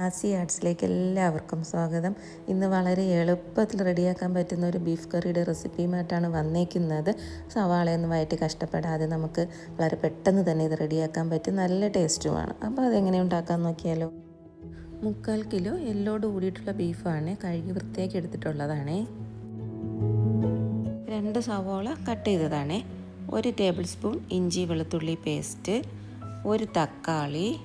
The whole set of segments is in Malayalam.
ആസി ആർട്സിലേക്ക് എല്ലാവർക്കും സ്വാഗതം. ഇന്ന് വളരെ എളുപ്പത്തിൽ റെഡിയാക്കാൻ പറ്റുന്ന ഒരു ബീഫ് കറിയുടെ റെസിപ്പിയുമായിട്ടാണ് വന്നേക്കുന്നത്. സവാളയൊന്നും വയറ്റി കഷ്ടപ്പെടാതെ നമുക്ക് വളരെ പെട്ടെന്ന് തന്നെ ഇത് റെഡിയാക്കാൻ പറ്റും. നല്ല ടേസ്റ്റുമാണ്. അപ്പോൾ അതെങ്ങനെ ഉണ്ടാക്കാൻ നോക്കിയാലോ? മുക്കാൽ കിലോ എല്ലോട് കൂടിയിട്ടുള്ള ബീഫാണ് കഴുകി വൃത്തിയാക്കി എടുത്തിട്ടുള്ളതാണ്. രണ്ട് സവാള കട്ട് ചെയ്തതാണ്. ഒരു ടേബിൾ സ്പൂൺ ഇഞ്ചി വെളുത്തുള്ളി പേസ്റ്റ് ഒരു തക്കാളി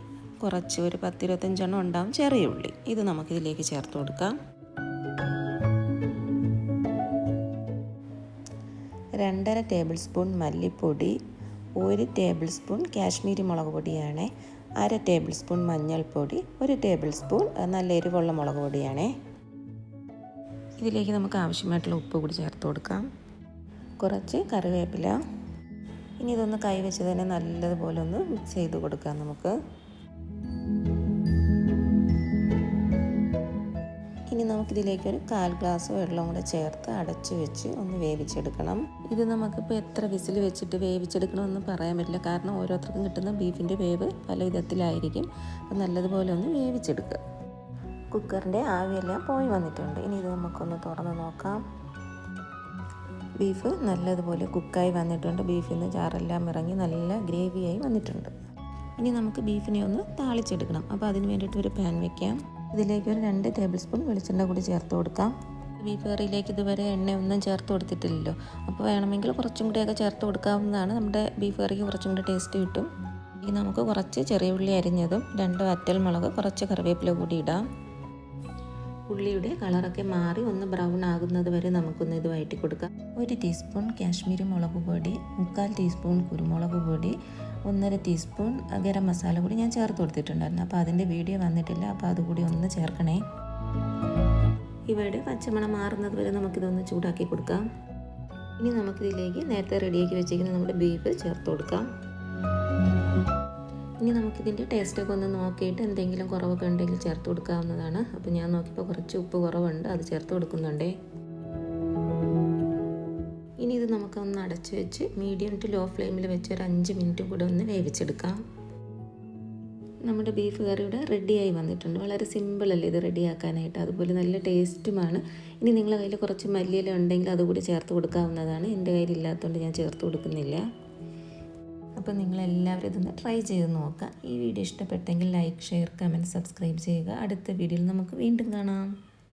കുറച്ച് ഒരു പത്തിരുപത്തഞ്ചെണ്ണം ഉണ്ടാവും. ചെറിയ ഉള്ളി. ഇത് നമുക്കിതിലേക്ക് ചേർത്ത് കൊടുക്കാം. രണ്ടര ടേബിൾ സ്പൂൺ മല്ലിപ്പൊടി ഒരു ടേബിൾ സ്പൂൺ കാശ്മീരി മുളക് പൊടിയാണ് അര ടേബിൾ സ്പൂൺ മഞ്ഞൾപ്പൊടി ഒരു ടേബിൾ സ്പൂൺ നല്ല എരിവുള്ള മുളക് പൊടിയാണേ. ഇതിലേക്ക് നമുക്ക് ആവശ്യമായിട്ടുള്ള ഉപ്പ് കൂടി ചേർത്ത് കൊടുക്കാം. കുറച്ച് കറിവേപ്പില. ഇനി ഇതൊന്ന് കൈവച്ച് തന്നെ നല്ലതുപോലെ ഒന്ന് മിക്സ് ചെയ്ത് കൊടുക്കാം നമുക്ക്. ഇനി നമുക്കിതിലേക്ക് ഒരു കാൽ ഗ്ലാസ് വെള്ളം കൂടെ ചേർത്ത് അടച്ച് വെച്ച് ഒന്ന് വേവിച്ചെടുക്കണം. ഇത് നമുക്കിപ്പോൾ എത്ര വിസിൽ വെച്ചിട്ട് വേവിച്ചെടുക്കണമെന്ന് പറയാൻ പറ്റില്ല. കാരണം ഓരോരുത്തർക്കും കിട്ടുന്ന ബീഫിന്റെ വേവ് പല വിധത്തിലായിരിക്കും. അപ്പം നല്ലതുപോലെ ഒന്ന് വേവിച്ചെടുക്കുക. കുക്കറിന്റെ ആവിയെല്ലാം പോയി വന്നിട്ടുണ്ട്. ഇനി ഇത് നമുക്കൊന്ന് തുറന്ന് നോക്കാം. ബീഫ് നല്ലതുപോലെ കുക്കായി വന്നിട്ടുണ്ട്. ബീഫിൽ നിന്ന് ചാറെല്ലാം ഇറങ്ങി നല്ല ഗ്രേവിയായി വന്നിട്ടുണ്ട്. ഇനി നമുക്ക് ബീഫിനെ ഒന്ന് താളിച്ചെടുക്കണം. അപ്പോൾ അതിന് വേണ്ടിയിട്ട് ഒരു പാൻ വെക്കാം. ഇതിലേക്ക് ഒരു രണ്ട് ടേബിൾ സ്പൂൺ വെളിച്ചെണ്ണ കൂടി ചേർത്ത് കൊടുക്കാം. ബീഫ് കറിയിലേക്ക് ഇതുവരെ എണ്ണ ഒന്നും ചേർത്ത് കൊടുത്തിട്ടില്ലല്ലോ. അപ്പോൾ വേണമെങ്കിൽ കുറച്ചും കൂടിയൊക്കെ ചേർത്ത് കൊടുക്കാവുന്നതാണ്. നമ്മുടെ ബീഫ് കറിക്ക് കുറച്ചും കൂടി ടേസ്റ്റ് കിട്ടും. ഇനി നമുക്ക് കുറച്ച് ചെറിയ ഉള്ളി അരിഞ്ഞതും രണ്ട് വറ്റൽ മുളക് കുറച്ച് കറിവേപ്പില കൂടി ഇടാം. ഉള്ളിയുടെ കളറൊക്കെ മാറി ഒന്ന് ബ്രൗൺ ആകുന്നത് വരെ നമുക്കൊന്ന് ഇത് വഴറ്റി കൊടുക്കാം. ഒരു ടീസ്പൂൺ കാശ്മീരി മുളക് പൊടി മുക്കാൽ ടീസ്പൂൺ കുരുമുളക് പൊടി ഒന്നര ടീസ്പൂൺ ഗരം മസാല കൂടി ഞാൻ ചേർത്ത് കൊടുത്തിട്ടുണ്ടായിരുന്നു. അപ്പോൾ അതിന്റെ വീഡിയോ വന്നിട്ടില്ല. അപ്പോൾ അതുകൂടി ഒന്ന് ചേർക്കണേ. ഇവിടെ പച്ചമണം മാറുന്നത് വരെ നമുക്കിതൊന്ന് ചൂടാക്കി കൊടുക്കാം. ഇനി നമുക്കിതിലേക്ക് നേരത്തെ റെഡിയാക്കി വെച്ചിരിക്കുന്ന നമ്മുടെ ബീഫ് ചേർത്ത് കൊടുക്കാം. ഇനി നമുക്കിതിന്റെ ടേസ്റ്റൊക്കെ ഒന്ന് നോക്കിയിട്ട് എന്തെങ്കിലും കുറവൊക്കെ ഉണ്ടെങ്കിൽ ചേർത്ത് കൊടുക്കാവുന്നതാണ്. അപ്പോൾ ഞാൻ നോക്കിയപ്പോൾ കുറച്ച് ഉപ്പ് കുറവുണ്ട്. അത് ചേർത്ത് കൊടുക്കുന്നുണ്ടേ. ഇനി ഇത് നമുക്കൊന്ന് അടച്ച് വെച്ച് മീഡിയം ടു ലോ ഫ്ലെയിമിൽ വെച്ച് ഒരു അഞ്ച് മിനിറ്റ് കൂടെ ഒന്ന് വേവിച്ചെടുക്കാം. നമ്മുടെ ബീഫ് കറി ഇവിടെ റെഡിയായി വന്നിട്ടുണ്ട്. വളരെ സിമ്പിളല്ലേ ഇത് റെഡിയാക്കാനായിട്ട് അതുപോലെ നല്ല ടേസ്റ്റുമാണ് ഇനി നിങ്ങളുടെ കയ്യിൽ കുറച്ച് മല്ലിയില ഉണ്ടെങ്കിൽ അതുകൂടി ചേർത്ത് കൊടുക്കാവുന്നതാണ്. എന്റെ കയ്യിലില്ലാത്തതുകൊണ്ട് ഞാൻ ചേർത്ത് കൊടുക്കുന്നില്ല. അപ്പോൾ നിങ്ങളെല്ലാവരും ഇതൊന്ന് ട്രൈ ചെയ്ത് നോക്കുക. ഈ വീഡിയോ ഇഷ്ടപ്പെട്ടെങ്കിൽ ലൈക്ക് ഷെയർ കമന്റ് സബ്സ്ക്രൈബ് ചെയ്യുക. അടുത്ത വീഡിയോയിൽ നമുക്ക് വീണ്ടും കാണാം.